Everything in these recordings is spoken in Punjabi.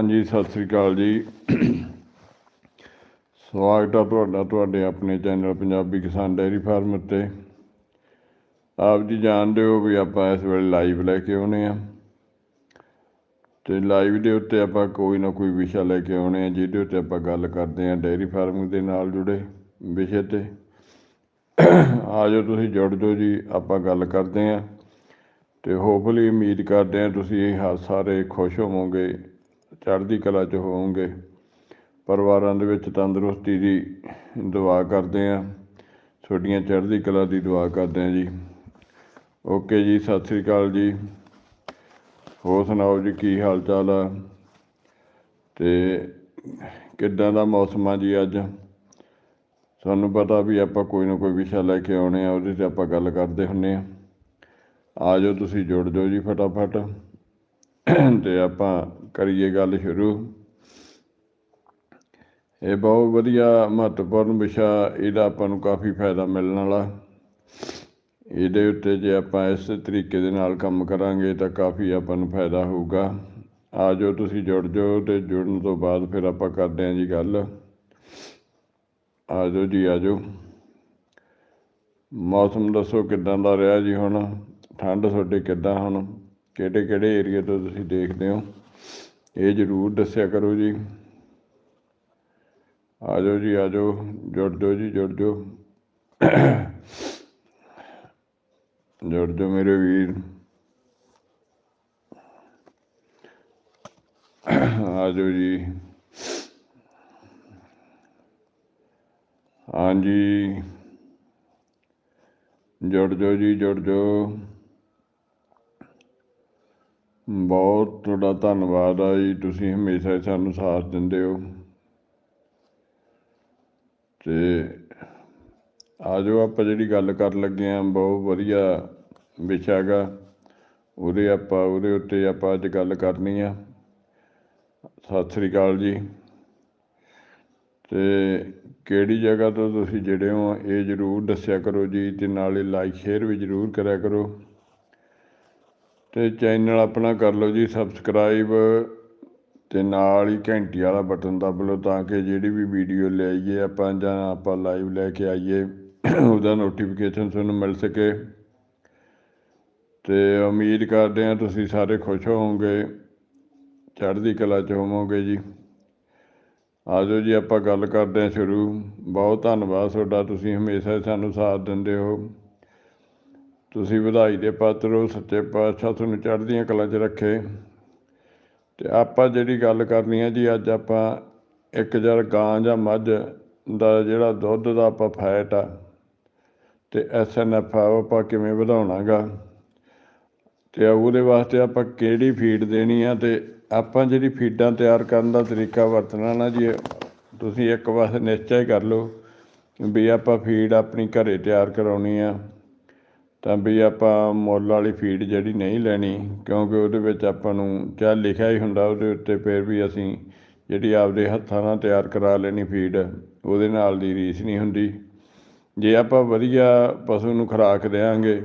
ਹਾਂਜੀ, ਸਤਿ ਸ੍ਰੀ ਅਕਾਲ ਜੀ। ਸਵਾਗਤ ਹੈ ਤੁਹਾਡਾ, ਤੁਹਾਡੇ ਆਪਣੇ ਚੈਨਲ ਪੰਜਾਬੀ ਕਿਸਾਨ ਡੈਰੀ ਫਾਰਮ ਉੱਤੇ। ਆਪ ਜੀ ਜਾਣਦੇ ਹੋ ਵੀ ਆਪਾਂ ਇਸ ਵੇਲੇ ਲਾਈਵ ਲੈ ਕੇ ਆਉਨੇ ਆ। ਤੇ ਲਾਈਵ ਦੇ ਉੱਤੇ ਆਪਾਂ ਕੋਈ ਨਾ ਕੋਈ ਵਿਸ਼ਾ ਲੈ ਕੇ ਆਉਨੇ ਆ, ਜਿਹਦੇ ਉੱਤੇ ਆਪਾਂ ਗੱਲ ਕਰਦੇ ਆ ਡੈਰੀ ਫਾਰਮਿੰਗ ਦੇ ਨਾਲ ਜੁੜੇ ਵਿਸ਼ੇ ਤੇ। ਆ ਜਾਓ ਤੁਸੀਂ, ਜੁੜ ਜਾਓ ਜੀ, ਆਪਾਂ ਗੱਲ ਕਰਦੇ ਆ। ਤੇ ਹੋਪਫੁਲੀ ਉਮੀਦ ਕਰਦੇ ਆ ਤੁਸੀਂ ਇਹ ਹਾ- ਸਾਰੇ ਖੁਸ਼ ਹੋਵੋਗੇ। ਚੜ੍ਹਦੀ ਕਲਾ 'ਚ ਹੋਵੋਗੇ। ਪਰਿਵਾਰਾਂ ਦੇ ਵਿੱਚ ਤੰਦਰੁਸਤੀ ਦੀ ਦੁਆ ਕਰਦੇ ਆ। ਤੁਹਾਡੀਆਂ ਚੜ੍ਹਦੀ ਕਲਾ ਦੀ ਦੁਆ ਕਰਦੇ ਆ ਜੀ। ਓਕੇ ਜੀ, ਸਤਿ ਸ੍ਰੀ ਅਕਾਲ ਜੀ। ਹੋਰ ਸੁਣਾਓ ਜੀ, ਕੀ ਹਾਲ ਚਾਲ ਆ? ਤੇ ਕਿੱਦਾਂ ਦਾ ਮੌਸਮ ਆ ਜੀ ਅੱਜ? ਸਾਨੂੰ ਪਤਾ ਵੀ ਆਪਾਂ ਕੋਈ ਨਾ ਕੋਈ ਵਿਸ਼ਾ ਲੈ ਕੇ ਆਉਣੇ ਆ, ਉਹਦੇ ਤੇ ਆਪਾਂ ਗੱਲ ਕਰਦੇ ਹੁੰਨੇ ਆ। ਆ ਜਾਓ ਤੁਸੀਂ, ਜੁੜ ਜਾਓ ਜੀ ਫਟਾਫਟ। ਤੇ ਆਪਾਂ ਕਰੀਏ ਗੱਲ ਸ਼ੁਰੂ। ਇਹ ਬਹੁਤ ਵਧੀਆ ਮਹੱਤਵਪੂਰਨ ਵਿਸ਼ਾ, ਇਹਦਾ ਆਪਾਂ ਨੂੰ ਕਾਫੀ ਫਾਇਦਾ ਮਿਲਣ ਵਾਲਾ। ਇਹਦੇ ਉੱਤੇ ਜੇ ਆਪਾਂ ਇਸ ਤਰੀਕੇ ਦੇ ਨਾਲ ਕੰਮ ਕਰਾਂਗੇ ਤਾਂ ਕਾਫੀ ਆਪਾਂ ਨੂੰ ਫਾਇਦਾ ਹੋਊਗਾ। ਆ ਜਾਓ ਤੁਸੀਂ ਜੁੜ ਜਾਓ ਤੇ ਜੁੜਨ ਤੋਂ ਬਾਅਦ ਫਿਰ ਆਪਾਂ ਕਰਦੇ ਹਾਂ ਜੀ ਗੱਲ। ਆ ਜਾਓ ਜੀ, ਆ ਜਾਓ। ਮੌਸਮ ਦੱਸੋ ਕਿੱਦਾਂ ਦਾ ਰਿਹਾ ਜੀ ਹੁਣ? ਠੰਡ ਤੁਹਾਡੇ ਕਿੱਦਾਂ ਹੁਣ? ਕਿਹੜੇ ਕਿਹੜੇ ਏਰੀਆ ਤੋਂ ਤੁਸੀਂ ਦੇਖਦੇ ਹੋ? ਇਹ ਜ਼ਰੂਰ ਦੱਸਿਆ ਕਰੋ ਜੀ। ਆ ਜਾਓ ਜੀ ਆ ਜਾਓ ਜੁੜ ਜਾਓ ਜੀ, ਜੁੜ ਜਾਓ। ਜੁੜ ਜਾਓ ਮੇਰੇ ਵੀਰ। ਆ ਜਾਓ ਜੀ। ਹਾਂਜੀ। ਜੁੜ ਜਾਓ ਜੀ, ਜੁੜ ਜਾਓ। ਬਹੁਤ ਤੁਹਾਡਾ ਧੰਨਵਾਦ ਆ ਜੀ, ਤੁਸੀਂ ਹਮੇਸ਼ਾ ਹੀ ਸਾਨੂੰ ਸਾਥ ਦਿੰਦੇ ਹੋ। ਤੇ ਆ ਜਾਓ ਆਪਾਂ ਜਿਹੜੀ ਗੱਲ ਕਰਨ ਲੱਗੇ ਆ, ਬਹੁਤ ਵਧੀਆ ਵਿਸ਼ਾ ਹੈਗਾ। ਉਹਦੇ ਆਪਾਂ, ਉਹਦੇ ਉੱਤੇ ਆਪਾਂ ਅੱਜ ਗੱਲ ਕਰਨੀ ਆ। ਸਤਿ ਸ੍ਰੀ ਅਕਾਲ ਜੀ। ਤੇ ਕਿਹੜੀ ਜਗ੍ਹਾ ਤੋਂ ਤੁਸੀਂ ਜਿਹੜੇ ਹੋ, ਇਹ ਜ਼ਰੂਰ ਦੱਸਿਆ ਕਰੋ ਜੀ ਤੇ ਨਾਲੇ ਲਾਈਕ ਸ਼ੇਅਰ ਵੀ ਜ਼ਰੂਰ ਕਰਿਆ ਕਰੋ। ਅਤੇ ਚੈਨਲ ਆਪਣਾ ਕਰ ਲਓ ਜੀ ਸਬਸਕ੍ਰਾਈਬ ਅਤੇ ਨਾਲ ਹੀ ਘੰਟੀ ਵਾਲਾ ਬਟਨ ਦੱਬ ਲਓ ਤਾਂ ਕਿ ਜਿਹੜੀ ਵੀ ਵੀਡੀਓ ਲੈ ਆਈਏ ਆਪਾਂ ਜਾਂ ਆਪਾਂ ਲਾਈਵ ਲੈ ਕੇ ਆਈਏ, ਉਹਦਾ ਨੋਟੀਫਿਕੇਸ਼ਨ ਤੁਹਾਨੂੰ ਮਿਲ ਸਕੇ। ਤੇ ਉਮੀਦ ਕਰਦੇ ਹਾਂ ਤੁਸੀਂ ਸਾਰੇ ਖੁਸ਼ ਹੋਵੋਗੇ, ਚੜ੍ਹਦੀ ਕਲਾ ਚ ਹੋਵੋਗੇ ਜੀ। ਆ ਜਾਓ ਜੀ ਆਪਾਂ ਗੱਲ ਕਰਦੇ ਹਾਂ ਸ਼ੁਰੂ। ਬਹੁਤ ਧੰਨਵਾਦ ਤੁਹਾਡਾ, ਤੁਸੀਂ ਹਮੇਸ਼ਾ ਹੀ ਸਾਨੂੰ ਸਾਥ ਦਿੰਦੇ ਹੋ। ਤੁਸੀਂ ਵਧਾਈ ਦੇ ਪਾਤਰ ਹੋ, ਸੱਚੇ ਪਾਤਸ਼ਾਹ ਤੁਹਾਨੂੰ ਚੜ੍ਹਦੀਆਂ ਕਲਾ 'ਚ ਰੱਖੇ। ਤੇ ਆਪਾਂ ਜਿਹੜੀ ਗੱਲ ਕਰਨੀ ਹੈ ਜੀ, ਅੱਜ ਆਪਾਂ ਇੱਕ ਜਰ ਗਾਂ ਜਾਂ ਮੱਝ ਦਾ ਜਿਹੜਾ ਦੁੱਧ ਦਾ ਆਪਾਂ ਫੈਟ ਆ, ਤੇ ਐਸਐਨਐਫ ਆ, ਉਹ ਆਪਾਂ ਕਿਵੇਂ ਵਧਾਉਣਾਗਾ? ਤੇ ਉਹਦੇ ਵਾਸਤੇ ਆਪਾਂ ਕਿਹੜੀ ਫੀਡ ਦੇਣੀ ਆ? ਤੇ ਆਪਾਂ ਜਿਹੜੀ ਫੀਡਾਂ ਤਿਆਰ ਕਰਨ ਦਾ ਤਰੀਕਾ ਵਰਤਣਾ ਨਾ ਜੀ, ਤੁਸੀਂ ਇੱਕ ਵਾਰ ਨਿਸ਼ਚੈ ਕਰ ਲਓ ਵੀ ਆਪਾਂ ਫੀਡ ਆਪਣੀ ਘਰੇ ਤਿਆਰ ਕਰਾਉਣੀ ਆ। ਤਾਂ ਵੀ ਆਪਾਂ ਮੁੱਲ ਵਾਲੀ ਫੀਡ ਜਿਹੜੀ ਨਹੀਂ ਲੈਣੀ, ਕਿਉਂਕਿ ਉਹਦੇ ਵਿੱਚ ਆਪਾਂ ਨੂੰ ਚਾਹ ਲਿਖਿਆ ਹੀ ਹੁੰਦਾ, ਉਹਦੇ ਉੱਤੇ ਫਿਰ ਵੀ ਅਸੀਂ ਜਿਹੜੀ ਆਪਦੇ ਹੱਥਾਂ ਨਾਲ ਤਿਆਰ ਕਰਾ ਲੈਣੀ ਫੀਡ ਉਹਦੇ ਨਾਲ ਦੀ ਰੀਸ ਨਹੀਂ ਹੁੰਦੀ। ਜੇ ਆਪਾਂ ਵਧੀਆ ਪਸ਼ੂ ਨੂੰ ਖੁਰਾਕ ਦੇਵਾਂਗੇ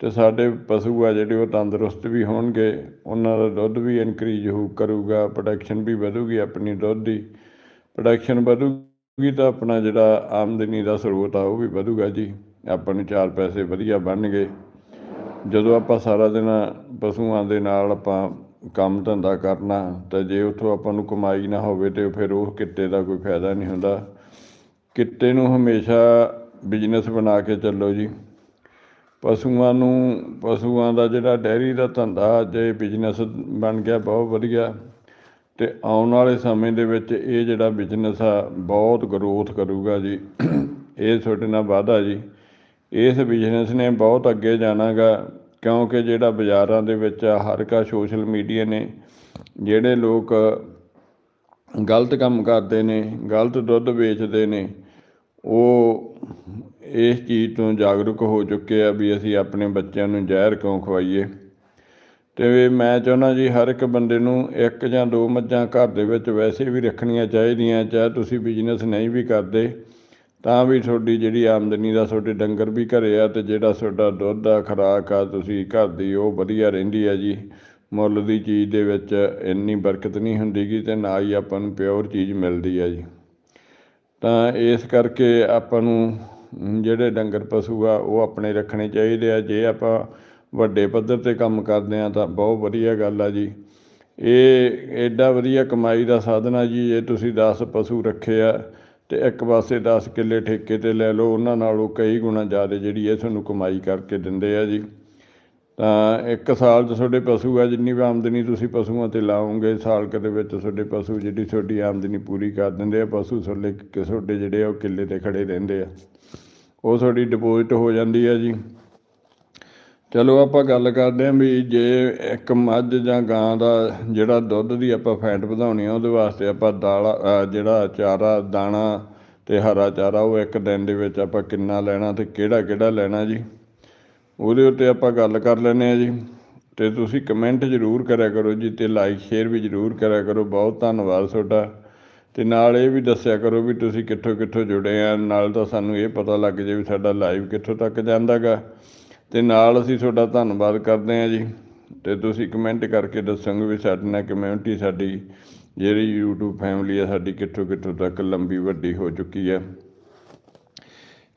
ਤੇ ਸਾਡੇ ਪਸ਼ੂ ਆ ਜਿਹੜੇ ਉਹ ਤੰਦਰੁਸਤ ਵੀ ਹੋਣਗੇ, ਉਹਨਾਂ ਦਾ ਦੁੱਧ ਵੀ ਇਨਕਰੀਜ਼ ਹੋ, ਕਰੂਗਾ ਪ੍ਰੋਡਕਸ਼ਨ ਵੀ ਵਧੂਗੀ ਆਪਣੀ ਦੁੱਧ ਦੀ। ਪ੍ਰੋਡਕਸ਼ਨ ਵਧੂਗੀ ਤਾਂ ਆਪਣਾ ਜਿਹੜਾ ਆਮਦਨੀ ਦਾ ਸਰੋਤ ਆ, ਉਹ ਵੀ ਵਧੂਗਾ ਜੀ। ਆਪਾਂ ਨੂੰ ਚਾਰ ਪੈਸੇ ਵਧੀਆ ਬਣਨਗੇ। ਜਦੋਂ ਆਪਾਂ ਸਾਰਾ ਦਿਨ ਪਸ਼ੂਆਂ ਦੇ ਨਾਲ ਆਪਾਂ ਕੰਮ ਧੰਦਾ ਕਰਨਾ, ਤਾਂ ਜੇ ਉੱਥੋਂ ਆਪਾਂ ਨੂੰ ਕਮਾਈ ਨਾ ਹੋਵੇ ਤੇ ਫਿਰ ਉਹ ਕਿੱਤੇ ਦਾ ਕੋਈ ਫਾਇਦਾ ਨਹੀਂ ਹੁੰਦਾ। ਕਿੱਤੇ ਨੂੰ ਹਮੇਸ਼ਾ ਬਿਜ਼ਨਸ ਬਣਾ ਕੇ ਚੱਲੋ ਜੀ। ਪਸ਼ੂਆਂ ਨੂੰ, ਪਸ਼ੂਆਂ ਦਾ ਜਿਹੜਾ ਡੈਰੀ ਦਾ ਧੰਦਾ, ਜੇ ਬਿਜ਼ਨਸ ਬਣ ਗਿਆ ਬਹੁਤ ਵਧੀਆ। ਤੇ ਆਉਣ ਵਾਲੇ ਸਮੇਂ ਦੇ ਵਿੱਚ ਇਹ ਜਿਹੜਾ ਬਿਜ਼ਨਸ ਆ, ਬਹੁਤ ਗਰੋਥ ਕਰੂਗਾ ਜੀ। ਇਹ ਤੁਹਾਡੇ ਨਾਲ ਵਾਅਦਾ ਜੀ। ਇਸ ਬਿਜ਼ਨਸ ਨੇ ਬਹੁਤ ਅੱਗੇ ਜਾਣਾਗਾ, ਕਿਉਂਕਿ ਜਿਹੜਾ ਬਾਜ਼ਾਰਾਂ ਦੇ ਵਿੱਚ ਹਰ ਕਾ ਸੋਸ਼ਲ ਮੀਡੀਆ ਨੇ, ਜਿਹੜੇ ਲੋਕ ਗਲਤ ਕੰਮ ਕਰਦੇ ਨੇ, ਗਲਤ ਦੁੱਧ ਵੇਚਦੇ ਨੇ, ਉਹ ਇਸ ਚੀਜ਼ ਤੋਂ ਜਾਗਰੂਕ ਹੋ ਚੁੱਕੇ ਆ ਵੀ ਅਸੀਂ ਆਪਣੇ ਬੱਚਿਆਂ ਨੂੰ ਜ਼ਹਿਰ ਕਿਉਂ ਖਵਾਈਏ। ਤੇ ਮੈਂ ਚਾਹੁੰਦਾ ਜੀ ਹਰ ਇੱਕ ਬੰਦੇ ਨੂੰ ਇੱਕ ਜਾਂ ਦੋ ਮੱਝਾਂ ਘਰ ਦੇ ਵਿੱਚ ਵੈਸੇ ਵੀ ਰੱਖਣੀਆਂ ਚਾਹੀਦੀਆਂ, ਚਾਹੇ ਤੁਸੀਂ ਬਿਜ਼ਨਸ ਨਹੀਂ ਵੀ ਕਰਦੇ ਤਾਂ ਵੀ ਤੁਹਾਡੀ ਜਿਹੜੀ ਆਮਦਨੀ ਦਾ ਤੁਹਾਡੇ ਡੰਗਰ ਵੀ ਘਰੇ ਆ ਤੇ ਜਿਹੜਾ ਤੁਹਾਡਾ ਦੁੱਧ ਆ, ਖੁਰਾਕ ਆ ਤੁਸੀਂ ਘਰ ਦੀ, ਉਹ ਵਧੀਆ ਰਹਿੰਦੀ ਆ ਜੀ। ਮੁੱਲ ਦੀ ਚੀਜ਼ ਦੇ ਵਿੱਚ ਇੰਨੀ ਬਰਕਤ ਨਹੀਂ ਹੁੰਦੀਗੀ ਤੇ ਨਾ ਹੀ ਆਪਾਂ ਨੂੰ ਪਿਓਰ ਚੀਜ਼ ਮਿਲਦੀ ਆ ਜੀ। ਤਾਂ ਇਸ ਕਰਕੇ ਆਪਾਂ ਨੂੰ ਜਿਹੜੇ ਡੰਗਰ ਪਸ਼ੂ ਆ, ਉਹ ਆਪਣੇ ਰੱਖਣੇ ਚਾਹੀਦੇ ਆ। ਜੇ ਆਪਾਂ ਵੱਡੇ ਪੱਧਰ ਤੇ ਕੰਮ ਕਰਦੇ ਆ ਤਾਂ ਬਹੁਤ ਵਧੀਆ ਗੱਲ ਆ ਜੀ। ਇਹ ਐਡਾ ਵਧੀਆ ਕਮਾਈ ਦਾ ਸਾਧਨ ਆ ਜੀ। ਜੇ ਤੁਸੀਂ 10 ਪਸ਼ੂ ਰੱਖੇ ਆ ਤੇ ਇੱਕ ਪਾਸੇ 10 ਕਿੱਲੇ ਠੇਕੇ ਤੇ ਲੈ ਲਓ, ਉਹਨਾਂ ਨਾਲੋਂ ਕਈ ਗੁਣਾ ਜ਼ਿਆਦਾ ਜਿਹੜੀ ਹੈ ਤੁਹਾਨੂੰ ਕਮਾਈ ਕਰਕੇ ਦਿੰਦੇ ਆ ਜੀ। ਤਾਂ ਇੱਕ ਸਾਲ 'ਚ ਤੁਹਾਡੇ ਪਸ਼ੂ ਆ, ਜਿੰਨੀ ਵੀ ਆਮਦਨੀ ਤੁਸੀਂ ਪਸ਼ੂਆਂ ਤੇ ਲਾਓਗੇ, ਸਾਲ ਕੁ ਦੇ ਵਿੱਚ ਤੁਹਾਡੇ ਪਸ਼ੂ ਜਿਹੜੀ ਤੁਹਾਡੀ ਆਮਦਨੀ ਪੂਰੀ ਕਰ ਦਿੰਦੇ ਆ, ਪਸ਼ੂ ਤੁਹਾਡੇ ਕਿ ਤੁਹਾਡੇ ਜਿਹੜੇ ਆ ਉਹ ਕਿੱਲੇ ਤੇ ਖੜੇ ਰਹਿੰਦੇ ਆ। ਉਹ ਤੁਹਾਡੀ ਡਿਪੋਜ਼ਿਟ ਹੋ ਜਾਂਦੀ ਆ ਜੀ। ਚਲੋ ਆਪਾਂ ਗੱਲ ਕਰਦੇ ਹਾਂ ਵੀ ਜੇ ਇੱਕ ਮੱਝ ਜਾਂ ਗਾਂ ਦਾ ਜਿਹੜਾ ਦੁੱਧ ਦੀ ਆਪਾਂ ਫੈਟ ਵਧਾਉਣੀ ਆ, ਉਹਦੇ ਵਾਸਤੇ ਆਪਾਂ ਦਾਲ ਜਿਹੜਾ ਚਾਰਾ, ਦਾਣਾ ਤੇ ਹਰਾ ਚਾਰਾ, ਉਹ ਇੱਕ ਦਿਨ ਦੇ ਵਿੱਚ ਆਪਾਂ ਕਿੰਨਾ ਲੈਣਾ ਤੇ ਕਿਹੜਾ ਕਿਹੜਾ ਲੈਣਾ ਜੀ? ਉਹਦੇ ਉੱਤੇ ਆਪਾਂ ਗੱਲ ਕਰ ਲੈਂਦੇ ਆ ਜੀ ਤੇ ਤੁਸੀਂ ਕਮੈਂਟ ਜ਼ਰੂਰ ਕਰਿਆ ਕਰੋ ਜੀ ਤੇ ਲਾਈਕ ਸ਼ੇਅਰ ਵੀ ਜ਼ਰੂਰ ਕਰਿਆ ਕਰੋ। ਬਹੁਤ ਧੰਨਵਾਦ ਤੁਹਾਡਾ। ਤੇ ਨਾਲ ਇਹ ਵੀ ਦੱਸਿਆ ਕਰੋ ਵੀ ਤੁਸੀਂ ਕਿੱਥੋਂ ਕਿੱਥੋਂ ਜੁੜੇ ਆ। ਨਾਲ ਤਾਂ ਸਾਨੂੰ ਇਹ ਪਤਾ ਲੱਗ ਜੇ ਵੀ ਸਾਡਾ ਲਾਈਵ ਕਿੱਥੋਂ ਤੱਕ ਜਾਂਦਾਗਾ ਤੇ ਨਾਲ ਅਸੀਂ ਤੁਹਾਡਾ ਧੰਨਵਾਦ ਕਰਦੇ ਹਾਂ ਜੀ। ਤੇ ਤੁਸੀਂ ਕਮੈਂਟ ਕਰਕੇ ਦੱਸੋਗੇ ਵੀ ਸਾਡੇ ਨਾਲ ਕਮਿਊਨਿਟੀ ਸਾਡੀ ਜਿਹੜੀ YouTube ਫੈਮਿਲੀ ਆ, ਸਾਡੀ ਕਿੱਥੋਂ ਕਿੱਥੋਂ ਤੱਕ ਲੰਬੀ ਵੱਡੀ ਹੋ ਚੁੱਕੀ ਹੈ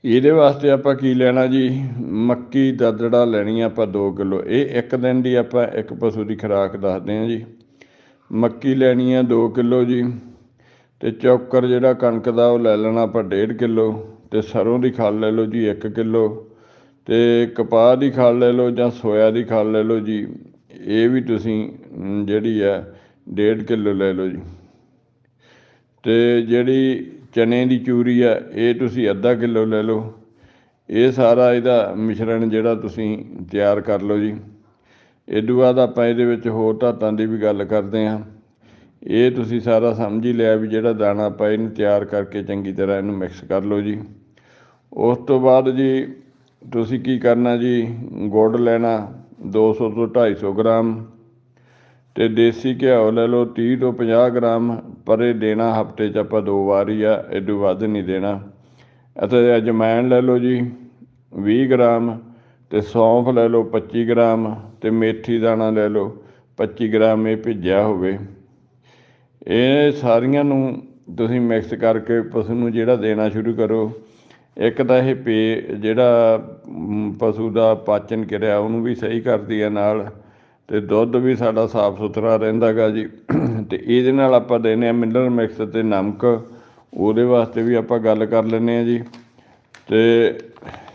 ਇਹਦੇ ਵਾਸਤੇ ਆਪਾਂ ਕੀ ਲੈਣਾ ਜੀ? ਮੱਕੀ ਦਾਦੜਾ ਲੈਣੀ ਆਪਾਂ 2 ਕਿਲੋ। ਇਹ ਇੱਕ ਦਿਨ ਦੀ ਆਪਾਂ ਇੱਕ ਪਸ਼ੂ ਦੀ ਖੁਰਾਕ ਦੱਸਦੇ ਹਾਂ ਜੀ। ਮੱਕੀ ਲੈਣੀ ਹੈ 2 ਕਿਲੋ ਜੀ। ਤੇ ਚੌਕਰ ਜਿਹੜਾ ਕਣਕ ਦਾ ਉਹ ਲੈ ਲੈਣਾ ਆਪਾਂ 1.5 ਕਿਲੋ। ਤੇ ਸਰੋਂ ਦੀ ਖਲ ਲੈ ਲਓ ਜੀ 1 ਕਿਲੋ। ਤੇ ਕਪਾਹ ਦੀ ਖਲ ਲੈ ਲਓ ਜਾਂ ਸੋਇਆ ਦੀ ਖਲ ਲੈ ਲਓ ਜੀ, ਇਹ ਵੀ ਤੁਸੀਂ ਜਿਹੜੀ ਆ 1.5 ਕਿਲੋ ਲੈ ਲਓ ਜੀ। ਤੇ ਜਿਹੜੀ ਚਨੇ ਦੀ ਚੂਰੀ ਆ ਇਹ ਤੁਸੀਂ ਅੱਧਾ ਕਿਲੋ ਲੈ ਲਓ। ਇਹ ਸਾਰਾ ਇਹਦਾ ਮਿਸ਼ਰਣ ਜਿਹੜਾ ਤੁਸੀਂ ਤਿਆਰ ਕਰ ਲਓ ਜੀ। ਇਦੋਂ ਬਾਅਦ ਆਪਾਂ ਇਹਦੇ ਵਿੱਚ ਹੋਰ ਧਾਤਾਂ ਦੀ ਵੀ ਗੱਲ ਕਰਦੇ ਹਾਂ। ਇਹ ਤੁਸੀਂ ਸਾਰਾ ਸਮਝ ਹੀ ਲਿਆ ਵੀ ਜਿਹੜਾ ਦਾਣਾ ਆਪਾਂ ਇਹਨੂੰ ਤਿਆਰ ਕਰਕੇ ਚੰਗੀ ਤਰ੍ਹਾਂ ਇਹਨੂੰ ਮਿਕਸ ਕਰ ਲਓ ਜੀ। ਉਸ ਤੋਂ ਬਾਅਦ ਜੀ ਤੁਸੀਂ ਕੀ ਕਰਨਾ ਜੀ? ਗੁੜ ਲੈਣਾ 200 ਤੋਂ 250 ਗ੍ਰਾਮ ਤੇ ਦੇਸੀ ਘਿਓ ਲੈ ਲਓ 30 ਤੋਂ 50 ਗ੍ਰਾਮ, ਪਰ ਇਹ ਦੇਣਾ ਹਫ਼ਤੇ 'ਚ ਆਪਾਂ ਦੋ ਵਾਰ ਹੀ ਆ ਐਡੂ ਵੱਧ ਨਹੀਂ ਦੇਣਾ। ਅਤੇ ਅਜਵਾਇਣ ਲੈ ਲਓ ਜੀ 20 ਗ੍ਰਾਮ ਤੇ ਸੌਂਫ ਲੈ ਲਓ 25 ਗ੍ਰਾਮ ਤੇ ਮੇਥੀ ਦਾਣਾ ਲੈ ਲਓ 25 ਗ੍ਰਾਮ ਇਹ ਭਿੱਜਿਆ ਹੋਵੇ। ਇਹ ਸਾਰੀਆਂ ਨੂੰ ਤੁਸੀਂ ਮਿਕਸ ਕਰਕੇ ਪਸ਼ੂ ਨੂੰ ਜਿਹੜਾ ਦੇਣਾ ਸ਼ੁਰੂ ਕਰੋ। ਇੱਕ ਤਾਂ ਇਹ ਪੇ, ਜਿਹੜਾ ਪਸ਼ੂ ਦਾ ਪਾਚਨ ਕਿਰਿਆ ਉਹਨੂੰ ਵੀ ਸਹੀ ਕਰਦੀ ਹੈ ਨਾਲ, ਤੇ ਦੁੱਧ ਵੀ ਸਾਡਾ ਸਾਫ਼ ਸੁਥਰਾ ਰਹਿੰਦਾ ਗਾ ਜੀ। ਤੇ ਇਹਦੇ ਨਾਲ ਆਪਾਂ ਦੇਨੇ ਆ ਮਿਨਰਲ ਮਿਕਸ ਤੇ ਨਮਕ, ਉਹਦੇ ਵਾਸਤੇ ਵੀ ਆਪਾਂ ਗੱਲ ਕਰ ਲੈਂਦੇ ਆ ਜੀ। ਤੇ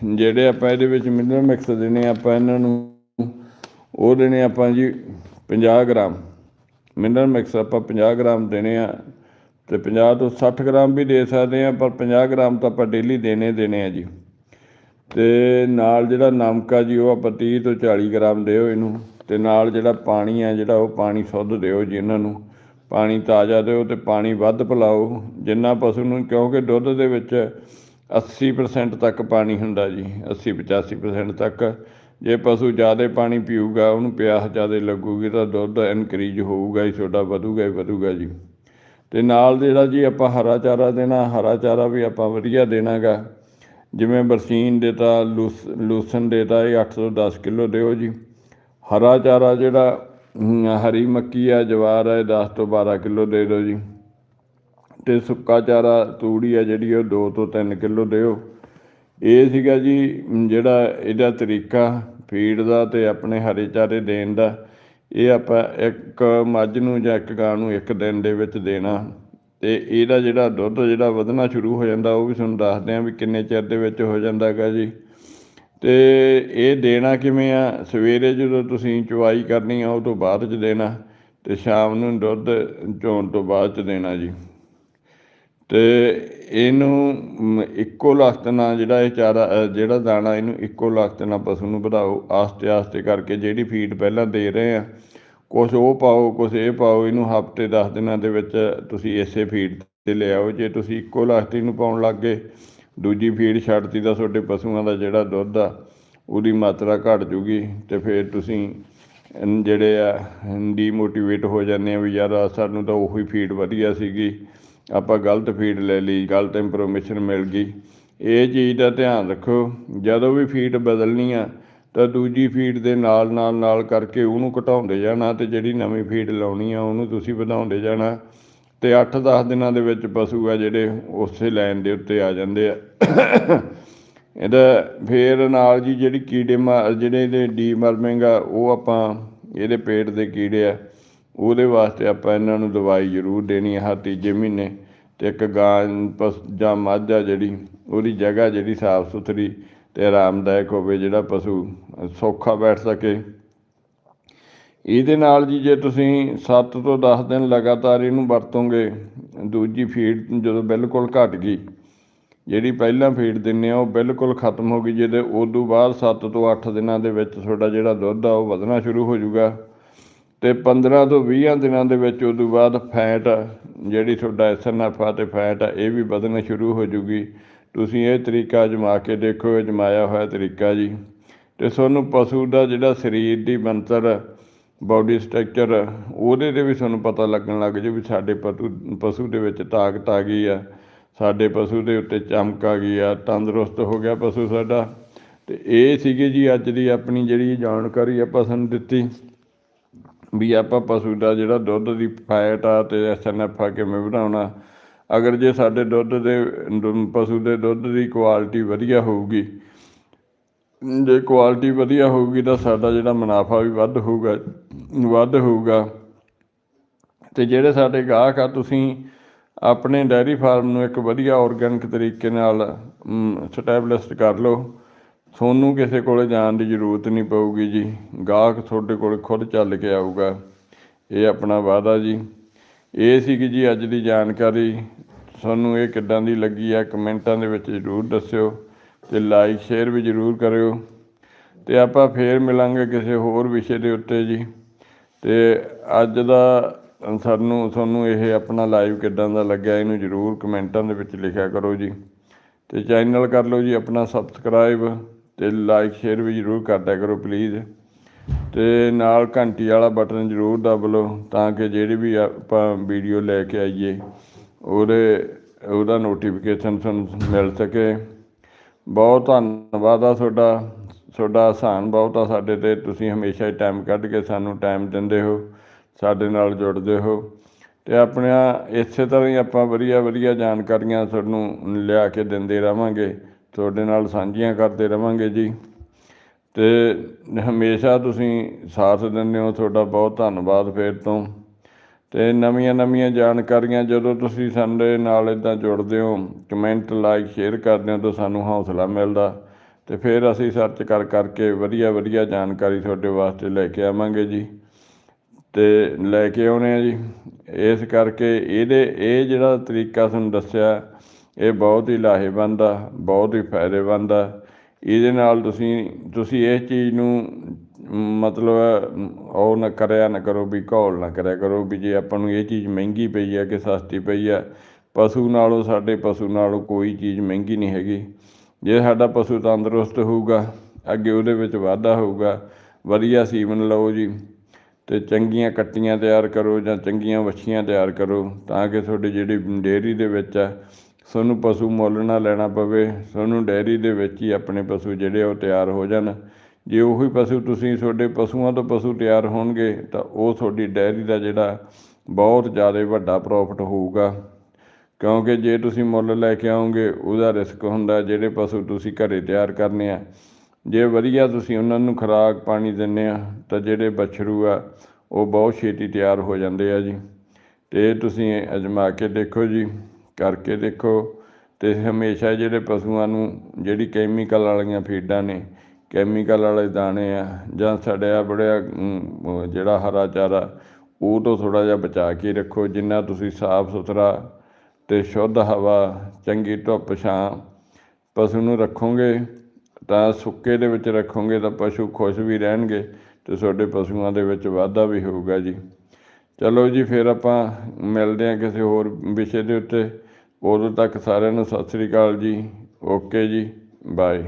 ਜਿਹੜੇ ਆਪਾਂ ਇਹਦੇ ਵਿੱਚ ਮਿਨਰਲ ਮਿਕਸ ਦੇਣੇ ਆਪਾਂ ਇਹਨਾਂ ਨੂੰ, ਉਹ ਦੇਣੇ ਆਪਾਂ ਜੀ 50 ਗ੍ਰਾਮ। ਮਿਨਰਲ ਮਿਕਸ ਆਪਾਂ 50 ਗ੍ਰਾਮ ਦੇਣੇ ਆ ਤੇ 50 ਤੋਂ 60 ਗ੍ਰਾਮ ਵੀ ਦੇ ਸਕਦੇ ਆ ਪਰ 50 ਗ੍ਰਾਮ ਤਾਂ ਆਪਾਂ ਡੇਲੀ ਦੇਣੇ ਦੇਣੇ ਆ ਜੀ। ਤੇ ਨਾਲ ਜਿਹੜਾ ਨਮਕ ਆ ਜੀ, ਉਹ ਆਪਾਂ 30 ਤੋਂ 40 ਗ੍ਰਾਮ ਦਿਓ ਇਹਨੂੰ। ਤੇ ਨਾਲ ਜਿਹੜਾ ਪਾਣੀ ਆ, ਜਿਹੜਾ ਉਹ ਪਾਣੀ ਸੁੱਧ ਦਿਓ ਜੀ ਇਹਨਾਂ ਨੂੰ। ਪਾਣੀ ਤਾਜ਼ਾ ਦਿਓ ਤੇ ਪਾਣੀ ਵੱਧ ਪਿਲਾਓ। ਜਿੰਨਾ ਪਸ਼ੂ ਨੂੰ, ਕਿਉਂਕਿ ਦੁੱਧ ਦੇ ਵਿੱਚ 80% ਤੱਕ ਪਾਣੀ ਹੁੰਦਾ ਜੀ 80 85% ਤੱਕ। ਜੇ ਪਸ਼ੂ ਜ਼ਿਆਦਾ ਪਾਣੀ ਪੀਊਗਾ, ਉਹਨੂੰ ਪਿਆਸ ਜ਼ਿਆਦਾ ਲੱਗੂਗੀ ਤਾਂ ਦੁੱਧ ਇਨਕਰੀਜ਼ ਹੋਊਗਾ ਹੀ, ਤੁਹਾਡਾ ਵਧੂਗਾ ਹੀ ਵਧੂਗਾ ਜੀ। ਤੇ ਨਾਲ ਜਿਹੜਾ ਜੀ ਆਪਾਂ ਹਰਾ ਚਾਰਾ ਦੇਣਾ, ਹਰਾ ਚਾਰਾ ਵੀ ਆਪਾਂ ਵਧੀਆ ਦੇਣਾਗਾ। ਜਿਵੇਂ ਬਰਸੀਨ ਦੇਤਾ, ਲੂਸ ਲੂਸਨ ਦੇਤਾ, ਇਹ 8 ਤੋਂ 10 ਕਿਲੋ ਦਿਓ ਜੀ। ਹਰਾ ਚਾਰਾ ਜਿਹੜਾ ਹਰੀ ਮੱਕੀ ਆ, ਜਵਾਰ ਹੈ 10 ਤੋਂ 12 ਕਿਲੋ ਦੇ ਦਿਓ ਜੀ। ਤੇ ਸੁੱਕਾ ਚਾਰਾ ਤੂੜੀ ਆ ਜਿਹੜੀ, ਉਹ 2 ਤੋਂ 3 ਕਿਲੋ ਦਿਓ। ਇਹ ਸੀਗਾ ਜੀ, ਜਿਹੜਾ ਇਹਦਾ ਤਰੀਕਾ, ਫੀਡ ਦਾ ਤੇ ਆਪਣੇ ਹਰੇ ਚਾਰੇ ਦੇਣ ਦਾ। ਇਹ ਆਪਾਂ ਇੱਕ ਮੱਝ ਨੂੰ ਜਾਂ ਇੱਕ ਗਾਂ ਨੂੰ ਇੱਕ ਦਿਨ ਦੇ ਵਿੱਚ ਦੇਣਾ। ਤੇ ਇਹਦਾ ਜਿਹੜਾ ਦੁੱਧ ਜਿਹੜਾ ਵਧਣਾ ਸ਼ੁਰੂ ਹੋ ਜਾਂਦਾ, ਉਹ ਵੀ ਤੁਹਾਨੂੰ ਦੱਸਦੇ ਆ ਵੀ ਕਿੰਨੇ ਚਿਰ ਦੇ ਵਿੱਚ ਹੋ ਜਾਂਦਾ ਹੈਗਾ ਜੀ। ਤੇ ਇਹ ਦੇਣਾ ਕਿਵੇਂ ਆ? ਸਵੇਰੇ ਜਦੋਂ ਤੁਸੀਂ ਚੁਆਈ ਕਰਨੀ ਆ, ਉਹ ਤੋਂ ਬਾਅਦ ਚ ਦੇਣਾ। ਤੇ ਸ਼ਾਮ ਨੂੰ ਦੁੱਧ ਚੋਣ ਤੋਂ ਬਾਅਦ ਚ ਦੇਣਾ ਜੀ। ਤੇ ਇਹਨੂੰ ਇੱਕੋ ਲਖਤ ਨਾਲ ਜਿਹੜਾ ਇਹ ਚਾਰਾ ਜਿਹੜਾ ਦਾਣਾ ਇਹਨੂੰ ਇੱਕੋ ਲਖਤ ਨਾਲ ਪਸ਼ੂ ਨੂੰ ਵਧਾਓ, ਆਸਤੇ ਆਸਤੇ ਕਰਕੇ ਜਿਹੜੀ ਫੀਡ ਪਹਿਲਾਂ ਦੇ ਰਹੇ ਆ, ਕੁਛ ਉਹ ਪਾਓ, ਕੁਛ ਇਹ ਪਾਓ, ਇਹਨੂੰ ਹਫ਼ਤੇ 10 ਦਿਨਾਂ ਦੇ ਵਿੱਚ ਤੁਸੀਂ ਇਸੇ ਫੀਡ ਤੇ ਲਿਆਓ ਜੇ ਤੁਸੀਂ ਇੱਕੋ ਲਖਤ ਨੂੰ ਪਾਉਣ ਲੱਗ ਗਏ, ਦੂਜੀ ਫੀਡ ਛੱਡਤੀ ਤਾਂ ਤੁਹਾਡੇ ਪਸ਼ੂਆਂ ਦਾ ਜਿਹੜਾ ਦੁੱਧ ਆ, ਉਹਦੀ ਮਾਤਰਾ ਘਟ ਜੂਗੀ ਤੇ ਫਿਰ ਤੁਸੀਂ ਜਿਹੜੇ ਆ, ਡੀਮੋਟੀਵੇਟ ਹੋ ਜਾਂਦੇ ਆ ਵੀ ਯਾਰ ਸਾਨੂੰ ਤਾਂ ਉਹੀ ਫੀਡ ਵਧੀਆ ਸੀਗੀ ਆਪਾਂ ਗਲਤ ਫੀਡ ਲੈ ਲਈ, ਗਲਤ ਇਨਫੋਰਮੇਸ਼ਨ ਮਿਲ ਗਈ। ਇਹ ਚੀਜ਼ ਦਾ ਧਿਆਨ ਰੱਖੋ, ਜਦੋਂ ਵੀ ਫੀਡ ਬਦਲਣੀ ਆ, ਤਾਂ ਦੂਜੀ ਫੀਡ ਦੇ ਨਾਲ ਨਾਲ ਨਾਲ ਕਰਕੇ ਉਹਨੂੰ ਘਟਾਉਂਦੇ ਜਾਣਾ ਤੇ ਜਿਹੜੀ ਨਵੀਂ ਫੀਡ ਲਾਉਣੀ ਆ, ਉਹਨੂੰ ਤੁਸੀਂ ਵਧਾਉਂਦੇ ਜਾਣਾ। ਤੇ 8-10 ਦਿਨਾਂ ਦੇ ਵਿੱਚ ਪਸ਼ੂ ਆ ਜਿਹੜੇ ਉਸੇ ਲਾਈਨ ਦੇ ਉੱਤੇ ਆ ਜਾਂਦੇ ਆ। ਇਹਦਾ ਫੇਰ ਨਾਲ ਜੀ ਜਿਹੜੀ ਕੀੜੇ ਮਾ, ਜਿਹੜੇ ਇਹਦੇ ਡੀਮਰਮਿੰਗ ਆ, ਉਹ ਆਪਾਂ ਇਹਦੇ ਪੇਟ ਦੇ ਕੀੜੇ ਆ, ਉਹਦੇ ਵਾਸਤੇ ਆਪਾਂ ਇਹਨਾਂ ਨੂੰ ਦਵਾਈ ਜ਼ਰੂਰ ਦੇਣੀ ਆ ਹਰ ਤੀਜੇ ਮਹੀਨੇ। ਤੇ ਇੱਕ ਗਾਂ, ਪਸ, ਜਾਂ ਮੱਝ ਆ ਜਿਹੜੀ, ਉਹਦੀ ਜਗ੍ਹਾ ਜਿਹੜੀ ਸਾਫ਼ ਸੁਥਰੀ ਤੇ ਆਰਾਮਦਾਇਕ ਹੋਵੇ, ਜਿਹੜਾ ਪਸ਼ੂ ਸੌਖਾ ਬੈਠ ਸਕੇ। ਇਹਦੇ ਨਾਲ ਜੀ ਜੇ ਤੁਸੀਂ 7 ਤੋਂ 10 ਦਿਨ ਲਗਾਤਾਰ ਇਹਨੂੰ ਵਰਤੋਗੇ, ਦੂਜੀ ਫੀਡ ਜਦੋਂ ਬਿਲਕੁਲ ਘਟ ਗਈ, ਜਿਹੜੀ ਪਹਿਲਾਂ ਫੀਡ ਦਿੰਨੇ ਆ, ਉਹ ਬਿਲਕੁਲ ਖਤਮ ਹੋ ਗਈ, ਜਿਹਦੇ ਉਦੋਂ ਬਾਅਦ 7 ਤੋਂ 8 ਦਿਨਾਂ ਦੇ ਵਿੱਚ ਤੁਹਾਡਾ ਜਿਹੜਾ ਦੁੱਧ ਆ, ਉਹ ਵਧਣਾ ਸ਼ੁਰੂ ਹੋ ਜਾਊਗਾ ਤੇ 15 ਤੋਂ 20 ਦਿਨਾਂ ਦੇ ਵਿੱਚ ਉਦੋਂ ਬਾਅਦ ਫੈਟ, ਜਿਹੜੀ ਤੁਹਾਡਾ ਐਸਐਨਐਫ ਆ ਤੇ ਫੈਟ ਆ, ਇਹ ਵੀ ਵਧਣਾ ਸ਼ੁਰੂ ਹੋ ਜੂਗੀ। ਤੁਸੀਂ ਇਹ ਤਰੀਕਾ ਅਜਮਾ ਕੇ ਦੇਖੋ ਅਜਮਾਇਆ ਹੋਇਆ ਤਰੀਕਾ ਜੀ। ਤੇ ਤੁਹਾਨੂੰ ਪਸ਼ੂ ਦਾ ਜਿਹੜਾ ਸਰੀਰ ਦੀ ਬਣਤਰ ਬਾਡੀ ਸਟਰਕਚਰ ਉਹਦੇ ਤੇ ਵੀ ਤੁਹਾਨੂੰ ਪਤਾ ਲੱਗਣ ਲੱਗ ਜੇ ਵੀ ਸਾਡੇ ਪਸ਼ੂ ਪਸ਼ੂ ਦੇ ਵਿੱਚ ਤਾਕਤ ਆ ਗਈ ਆ। ਸਾਡੇ ਪਸ਼ੂ ਦੇ ਉੱਤੇ ਚਮਕ ਆ ਗਈ ਆ, ਤੰਦਰੁਸਤ ਹੋ ਗਿਆ ਪਸ਼ੂ ਸਾਡਾ। ਤੇ ਇਹ ਸੀਗੀ ਜੀ ਅੱਜ ਦੀ ਆਪਣੀ ਜਿਹੜੀ ਜਾਣਕਾਰੀ ਆਪਾਂ ਤੁਹਾਨੂੰ ਦਿੱਤੀ। ਵੀ ਆਪਾਂ ਪਸ਼ੂ ਦਾ ਜਿਹੜਾ ਦੁੱਧ ਦੀ ਫੈਟ ਆ ਤੇ ਐਸਐਨਐਫ ਆ ਕਿਵੇਂ ਵਧਾਉਣਾ? ਅਗਰ ਜੇ ਸਾਡੇ ਦੁੱਧ ਦੇ ਦੁ- ਪਸ਼ੂ ਦੇ ਦੁੱਧ ਦੀ ਕੁਆਲਿਟੀ ਵਧੀਆ ਹੋਊਗੀ, ਜੇ ਕੁਆਲਿਟੀ ਵਧੀਆ ਹੋਊਗੀ ਤਾਂ ਸਾਡਾ ਜਿਹੜਾ ਮੁਨਾਫਾ ਵੀ ਵੱਧ ਹੋਊਗਾ ਵੱਧ ਹੋਊਗਾ। ਤੇ ਜਿਹੜੇ ਸਾਡੇ ਗਾਹਕ ਆ, ਤੁਸੀਂ ਆਪਣੇ ਡੈਰੀ ਫਾਰਮ ਨੂੰ ਇੱਕ ਵਧੀਆ ਆਰਗੈਨਿਕ ਤਰੀਕੇ ਨਾਲ ਸਟੈਬਲਿਸ਼ਡ ਕਰ ਲਓ। ਤੁਹਾਨੂੰ ਕਿਸੇ ਕੋਲੇ ਜਾਣ ਦੀ ਜ਼ਰੂਰਤ ਨਹੀਂ ਪਊਗੀ ਜੀ। ਗਾਹਕ ਤੁਹਾਡੇ ਕੋਲ ਖੁਦ ਚੱਲ ਕੇ ਆਊਗਾ। ਇਹ ਆਪਣਾ ਵਾਅਦਾ ਜੀ। ਇਹ ਸੀ ਕਿ ਜੀ ਅੱਜ ਦੀ ਜਾਣਕਾਰੀ। ਤੁਹਾਨੂੰ ਇਹ ਕਿੱਦਾਂ ਦੀ ਲੱਗੀ ਹੈ, ਕਮੈਂਟਾਂ ਦੇ ਵਿੱਚ ਜ਼ਰੂਰ ਦੱਸਿਓ ਤੇ ਲਾਈਕ ਸ਼ੇਅਰ ਵੀ ਜ਼ਰੂਰ ਕਰਿਓ। ਤੇ ਆਪਾਂ ਫੇਰ ਮਿਲਾਂਗੇ ਕਿਸੇ ਹੋਰ ਵਿਸ਼ੇ ਦੇ ਉੱਤੇ ਜੀ। ਤੇ ਅੱਜ ਦਾ ਸਾਨੂੰ, ਤੁਹਾਨੂੰ ਇਹ ਆਪਣਾ ਲਾਈਵ ਕਿੱਦਾਂ ਦਾ ਲੱਗਿਆ, ਇਹਨੂੰ ਜ਼ਰੂਰ ਕਮੈਂਟਾਂ ਦੇ ਵਿੱਚ ਲਿਖਿਆ ਕਰੋ ਜੀ। ਤੇ ਚੈਨਲ ਕਰ ਲਓ ਜੀ ਆਪਣਾ ਸਬਸਕ੍ਰਾਈਬ ਤੇ ਲਾਈਕ ਸ਼ੇਅਰ ਵੀ ਜ਼ਰੂਰ ਕਰਦਿਆ ਕਰੋ ਪਲੀਜ਼ ਤੇ ਨਾਲ ਘੰਟੀ ਵਾਲਾ ਬਟਨ ਜ਼ਰੂਰ ਦਬ ਲਓ, ਤਾਂ ਕਿ ਜਿਹੜੀ ਵੀ ਆਪਾਂ ਵੀਡੀਓ ਲੈ ਕੇ ਆਈਏ, ਉਹਦੇ, ਉਹਦਾ ਨੋਟੀਫਿਕੇਸ਼ਨ ਤੁਹਾਨੂੰ ਮਿਲ ਸਕੇ। ਬਹੁਤ ਧੰਨਵਾਦ ਆ ਤੁਹਾਡਾ ਤੁਹਾਡਾ ਆਸਾਨ ਬਹੁਤ ਆ ਸਾਡੇ ਤੇ। ਤੁਸੀਂ ਹਮੇਸ਼ਾ ਹੀ ਟਾਈਮ ਕੱਢ ਕੇ ਸਾਨੂੰ ਟਾਈਮ ਦਿੰਦੇ ਹੋ, ਸਾਡੇ ਨਾਲ ਜੁੜਦੇ ਹੋ। ਤੇ ਆਪਣਾ ਇਸੇ ਤਰ੍ਹਾਂ ਹੀ ਆਪਾਂ ਵਧੀਆ ਵਧੀਆ ਜਾਣਕਾਰੀਆਂ ਤੁਹਾਨੂੰ ਲਿਆ ਕੇ ਦਿੰਦੇ ਰਵਾਂਗੇ ਤੁਹਾਡੇ ਨਾਲ ਸਾਂਝੀਆਂ ਕਰਦੇ ਰਵਾਂਗੇ ਜੀ। ਤੇ ਹਮੇਸ਼ਾ ਤੁਸੀਂ ਸਾਥ ਦਿੰਦੇ ਹੋ, ਤੁਹਾਡਾ ਬਹੁਤ ਧੰਨਵਾਦ ਫੇਰ ਤੋਂ। ਤੇ ਨਵੀਆਂ ਨਵੀਆਂ ਜਾਣਕਾਰੀਆਂ ਜਦੋਂ ਤੁਸੀਂ ਸਾਡੇ ਨਾਲ ਇਦਾਂ ਜੁੜਦੇ ਹੋ, ਕਮੈਂਟ, ਲਾਈਕ, ਸ਼ੇਅਰ ਕਰਦੇ ਹੋ ਤਾਂ ਸਾਨੂੰ ਹੌਸਲਾ ਮਿਲਦਾ। ਤੇ ਫਿਰ ਅਸੀਂ ਸਰਚ ਕਰ ਕਰਕੇ ਵਧੀਆ ਵਧੀਆ ਜਾਣਕਾਰੀ ਤੁਹਾਡੇ ਵਾਸਤੇ ਲੈ ਕੇ ਆਵਾਂਗੇ ਜੀ। ਤੇ ਲੈ ਕੇ ਆਉਣੇ ਆ ਜੀ। ਇਸ ਕਰਕੇ ਇਹਦੇ, ਇਹ ਜਿਹੜਾ ਤਰੀਕਾ ਤੁਹਾਨੂੰ ਦੱਸਿਆ ਇਹ ਬਹੁਤ ਹੀ ਲਾਹੇਵੰਦ ਆ, ਬਹੁਤ ਹੀ ਫਾਇਦੇਮੰਦ ਆ। ਇਹਦੇ ਨਾਲ ਤੁਸੀਂ ਤੁਸੀਂ ਇਹ ਚੀਜ਼ ਨੂੰ ਮਤਲਬ ਉਹ ਨਾ ਕਰਿਆ ਨਾ ਕਰੋ ਵੀ ਘੋਲ ਨਾ ਕਰਿਆ ਕਰੋ ਵੀ ਜੇ ਆਪਾਂ ਨੂੰ ਇਹ ਚੀਜ਼ ਮਹਿੰਗੀ ਪਈ ਆ ਕਿ ਸਸਤੀ ਪਈ ਆ, ਪਸ਼ੂ ਨਾਲੋਂ ਸਾਡੇ ਪਸ਼ੂ ਨਾਲੋਂ ਕੋਈ ਚੀਜ਼ ਮਹਿੰਗੀ ਨਹੀਂ ਹੈਗੀ। ਜੇ ਸਾਡਾ ਪਸ਼ੂ ਤੰਦਰੁਸਤ ਹੋਊਗਾ, ਅੱਗੇ ਉਹਦੇ ਵਿੱਚ ਵਾਧਾ ਹੋਊਗਾ, ਵਧੀਆ ਸੀਮਨ ਲਓ ਜੀ ਤੇ ਚੰਗੀਆਂ ਕੱਟੀਆਂ ਤਿਆਰ ਕਰੋ ਜਾਂ ਚੰਗੀਆਂ ਵੱਛੀਆਂ ਤਿਆਰ ਕਰੋ ਤਾਂ ਕਿ ਤੁਹਾਡੀ ਜਿਹੜੀ ਡੇਅਰੀ ਦੇ ਵਿੱਚ ਆ ਤੁਹਾਨੂੰ ਪਸ਼ੂ ਮੁੱਲ ਨਾ ਲੈਣਾ ਪਵੇ ਤੁਹਾਨੂੰ ਡੇਅਰੀ ਦੇ ਵਿੱਚ ਹੀ ਆਪਣੇ ਪਸ਼ੂ ਜਿਹੜੇ ਉਹ ਤਿਆਰ ਹੋ ਜਾਣ। ਜੇ ਉਹੀ ਪਸ਼ੂ ਤੁਸੀਂ ਤੁਹਾਡੇ ਪਸ਼ੂਆਂ ਤੋਂ ਪਸ਼ੂ ਤਿਆਰ ਹੋਣਗੇ, ਤਾਂ ਉਹ ਤੁਹਾਡੀ ਡੇਅਰੀ ਦਾ ਜਿਹੜਾ ਬਹੁਤ ਜ਼ਿਆਦਾ ਵੱਡਾ ਪ੍ਰੋਫਿਟ ਹੋਊਗਾ। ਕਿਉਂਕਿ ਜੇ ਤੁਸੀਂ ਮੁੱਲ ਲੈ ਕੇ ਆਓਗੇ, ਉਹਦਾ ਰਿਸਕ ਹੁੰਦਾ ਜਿਹੜੇ ਪਸ਼ੂ ਤੁਸੀਂ ਘਰੇ ਤਿਆਰ ਕਰਨੇ ਆ। ਜੇ ਵਧੀਆ ਤੁਸੀਂ ਉਹਨਾਂ ਨੂੰ ਖੁਰਾਕ ਪਾਣੀ ਦਿੰਦੇ ਆ, ਤਾਂ ਜਿਹੜੇ ਬਛਰੂ ਆ, ਉਹ ਬਹੁਤ ਛੇਤੀ ਤਿਆਰ ਹੋ ਜਾਂਦੇ ਆ ਜੀ। ਤੇ ਤੁਸੀਂ ਅਜਮਾ ਕੇ ਦੇਖੋ ਜੀ। ਕਰਕੇ ਦੇਖੋ ਤੇ ਹਮੇਸ਼ਾ ਜਿਹੜੇ ਪਸ਼ੂਆਂ ਨੂੰ ਜਿਹੜੀ ਕੈਮੀਕਲ ਵਾਲੀਆਂ ਫੀਡਾਂ ਨੇ ਕੈਮੀਕਲ ਵਾਲੇ ਦਾਣੇ ਆ ਜਾਂ ਸਾਡੇ ਆ ਬੜਿਆ ਜਿਹੜਾ ਹਰਾ ਚਾਰਾ, ਉਹ ਤੋਂ ਥੋੜਾ ਜਿਹਾ ਬਚਾ ਕੇ ਰੱਖੋ, ਜਿੰਨਾ ਤੁਸੀਂ ਸਾਫ਼ ਸੁਥਰਾ ਤੇ ਸ਼ੁੱਧ ਹਵਾ, ਚੰਗੀ ਧੁੱਪ, ਛਾਂ ਪਸ਼ੂ ਨੂੰ ਰੱਖੋਗੇ ਤਾਂ ਸੁੱਕੇ ਦੇ ਵਿੱਚ ਰੱਖੋਗੇ ਤਾਂ ਪਸ਼ੂ ਖੁਸ਼ ਵੀ ਰਹਿਣਗੇ ਤੇ ਤੁਹਾਡੇ ਪਸ਼ੂਆਂ ਦੇ ਵਿੱਚ ਵਾਧਾ ਵੀ ਹੋਊਗਾ ਜੀ। ਚਲੋ ਜੀ, ਫਿਰ ਆਪਾਂ ਮਿਲਦੇ ਹਾਂ ਕਿਸੇ ਹੋਰ ਵਿਸ਼ੇ ਦੇ ਉੱਤੇ। ਉਦੋਂ ਤੱਕ ਸਾਰਿਆਂ ਨੂੰ ਸਤਿ ਸ੍ਰੀ ਅਕਾਲ ਜੀ। ਓਕੇ ਜੀ ਬਾਏ।